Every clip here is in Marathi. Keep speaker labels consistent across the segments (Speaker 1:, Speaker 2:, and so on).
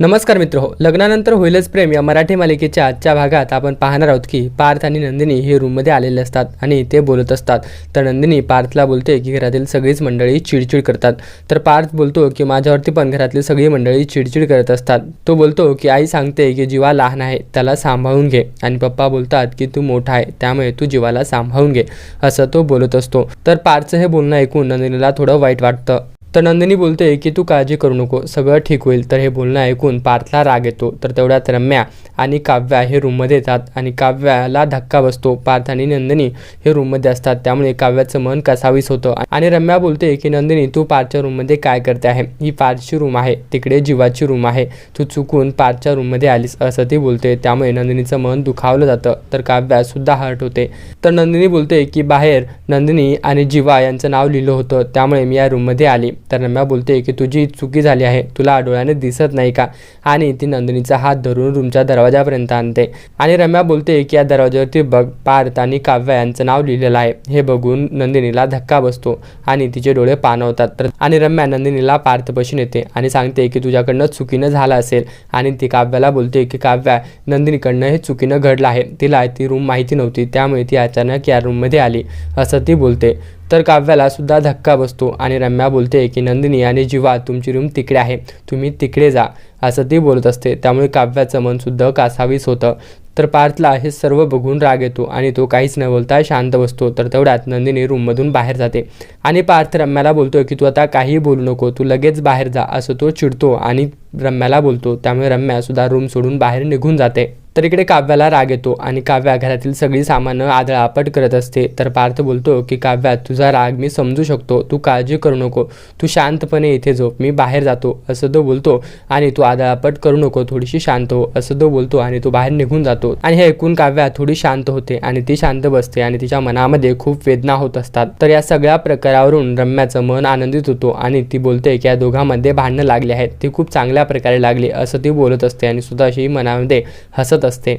Speaker 1: नमस्कार मित्र हो लग्नानंतर होईलच प्रेम या मराठी मालिकेच्या आजच्या भागात आपण पाहणार आहोत की पार्थ आणि नंदिनी हे रूममध्ये आलेले असतात आणि ते बोलत असतात. तर नंदिनी पार्थला बोलते की घरातील सगळीच मंडळी चिडचिड करतात. तर पार्थ बोलतो की माझ्यावरती पण घरातली सगळी मंडळी चिडचिड करत असतात. तो बोलतो की आई सांगते की जीवा लहान आहे त्याला सांभाळून घे. आणि पप्पा बोलतात की तू मोठा आहे त्यामुळे तू जीवाला सांभाळून घे असं तो बोलत असतो. तर पार्थचं हे बोलणं ऐकून नंदिनीला थोडं वाईट वाटतं. तर नंदिनी बोलते की तू काळजी करू नको. सगळं ठीक होईल. तर हे बोलणं ऐकून पार्थला राग येतो. तर तेवढ्यात रम्या आणि काव्या हे रूममध्ये येतात आणि काव्याला धक्का बसतो. पार्थ आणि नंदिनी हे रूममध्ये असतात. त्यामुळे काव्याचं मन कसावीस होतं. आणि रम्या बोलते की नंदिनी तू पार्थच्या रूममध्ये काय करते आहे? ही पार्थची रूम आहे. तिकडे जीवाची रूम आहे. तू चुकून पार्थच्या रूममध्ये आलीस. असं ती बोलते. त्यामुळे नंदिनीचं मन दुखावलं जातं. तर काव्यासुद्धा हर्ट होते. तर नंदिनी बोलते की बाहेर नंदिनी आणि जीवा यांचं नाव लिहिलं होतं. त्यामुळे मी या रूममध्ये आली. तर रम्या बोलते की तुझी चुकी झाली आहे. तुला डोळ्याने दिसत नाही का? आणि ती नंदिनीचा हात धरून रूमच्या दरवाजापर्यंत आणते. आणि रम्या बोलते की या दरवाजावरती बघ पार्थ आणि काव्या यांचं नाव लिहिलेलं आहे. हे बघून नंदिनीला धक्का बसतो आणि तिचे डोळे पाणवतात तर आणि रम्या नंदिनीला पार्थपाशी नेते आणि सांगते की तुझ्याकडनं चुकीनं झालं असेल. आणि ती काव्याला बोलते की काव्या नंदिनीकडनं हे चुकीनं घडलं आहे. तिला ती रूम माहिती नव्हती. त्यामुळे ती अचानक या रूममध्ये आली. असं ती बोलते. तर काव्याला सुद्धा धक्का बसतो आणि रम्या बोलते की नंदिनी आणि जीवा तुमची रूम तिकडे आहे. तुम्ही तिकडे जा. असं ती बोलत असते. त्यामुळे काव्याचं मनसुद्धा कासावीस होतं. तर पार्थला हे सर्व बघून राग येतो आणि तो काहीच न बोलता शांत बसतो. तर तेवढ्यात नंदिनी रूममधून बाहेर जाते. आणि पार्थ रम्याला बोलतो की तू आता काही बोलू नको. तू लगेच बाहेर जा. असं तो चिडतो आणि रम्याला बोलतो. त्यामुळे रम्यासुद्धा रूम सोडून बाहेर निघून जाते. तर इकडे काव्याला राग येतो आणि काव्या घरातील सगळी सामानं आदळापट करत असते. तर पार्थ बोलतो की काव्या तुझा राग मी समजू शकतो. तू काळजी करू नको. तू शांतपणे इथे झोप. मी बाहेर जातो. असं तो बोलतो आणि तू आदळापट करू नको. थोडीशी शांत हो. असं तो बोलतो आणि तो बाहेर निघून जातो. आणि हे ऐकून काव्या थोडी शांत होते आणि ती शांत बसते आणि तिच्या मनामध्ये खूप वेदना होत असतात. तर या सगळ्या प्रकारावरून रम्याचं मन आनंदित होतो आणि ती बोलते की या दोघांमध्ये भांडणं लागली आहेत. ती खूप चांगल्या प्रकारे लागली. असं ती बोलत असते आणि स्वतःशी मनामध्ये हसत असते.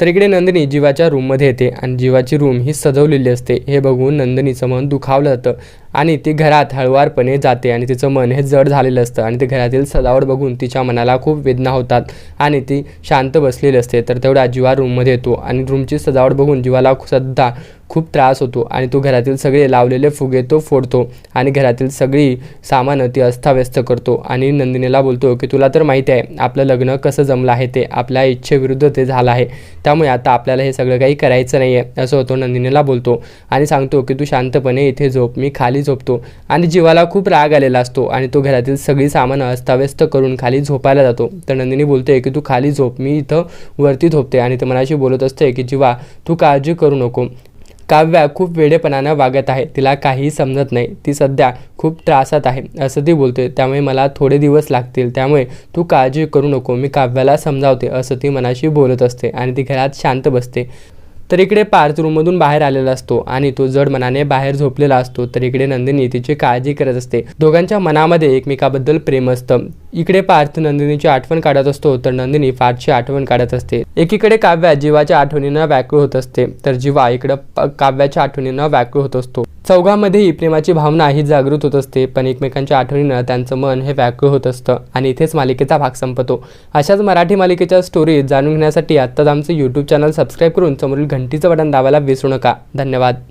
Speaker 1: तर इकडे नंदिनी जीवाच्या रूममध्ये येते आणि जीवाची रूम ही सजवलेली असते. हे बघून नंदिनीचं मन दुखावलं जातं आणि ती घरात हळुवारपणे जाते आणि तिचं मन हे जड झालेलं असतं आणि ते घरातील सजावट बघून तिच्या मनाला खूप वेदना होतात आणि ती शांत बसलेली असते. तर तेवढा जीवा रूममध्ये येतो आणि रूमची सजावट बघून जीवाला सुद्धा खूप त्रास होतो आणि तो घरातील सगळे लावलेले फुगे तो फोडतो आणि घरातील सगळी सामानं ती अस्ताव्यस्त करतो. आणि नंदिनीला बोलतो की तुला तर माहिती आहे आपलं लग्न कसं जमलं आहे ते आपल्या इच्छेविरुद्ध ते झालं आहे. त्यामुळे आता आपल्याला हे सगळं काही करायचं नाही आहे असं होतो नंदिनीला बोलतो. आणि सांगतो की तू शांतपणे इथे झोप मी खाली झोपतो. आणि जीवाला खूप राग आलेला असतो आणि तो घरातील सगळी सामानं अस्ताव्यस्त करून खाली झोपायला जातो. तर नंदिनी बोलते की तू खाली झोप मी इथं वरती झोपते. आणि ते मनाशी बोलत असते की जीवा तू काळजी करू नको. काव्या खूप वेडेपणानं वागत आहे. तिला काहीही समजत नाही. ती सध्या खूप त्रासात आहे असं ती बोलते त्यामुळे मला थोडे दिवस लागतील. त्यामुळे तू काळजी करू नको. मी काव्याला समजावते असं ती मनाशी बोलत असते आणि ती घरात शांत बसते. तर इकडे पार्थ रूममधून बाहेर आलेला असतो आणि तो जड मनाने बाहेर झोपलेला असतो. तर इकडे नंदिनी तिची काळजी करत असते. दोघांच्या मनामध्ये एकमेकाबद्दल प्रेम असतं. इकडे पार्थ नंदिनीची आठवण काढत असतो तर नंदिनी पार्थची आठवण काढत असते. एकीकडे काव्या जीवाच्या आठवणींना व्याकुळ होत असते तर जीवा इकडं काव्याच्या आठवणींना व्याकुळ होत असतो. चौघांमध्येही प्रेमाची भावना ही जागृत होत असते पण एकमेकांच्या आठवणीनं त्यांचं मन हे व्याकुळ होत असतं आणि इथेच मालिकेचा भाग संपतो. अशाच मराठी मालिकेच्या स्टोरीज जाणून घेण्यासाठी आत्ताच आमचं यूट्यूब चॅनल सबस्क्राईब करून समोरील घंटीचं बटन दाबायला विसरू नका. धन्यवाद.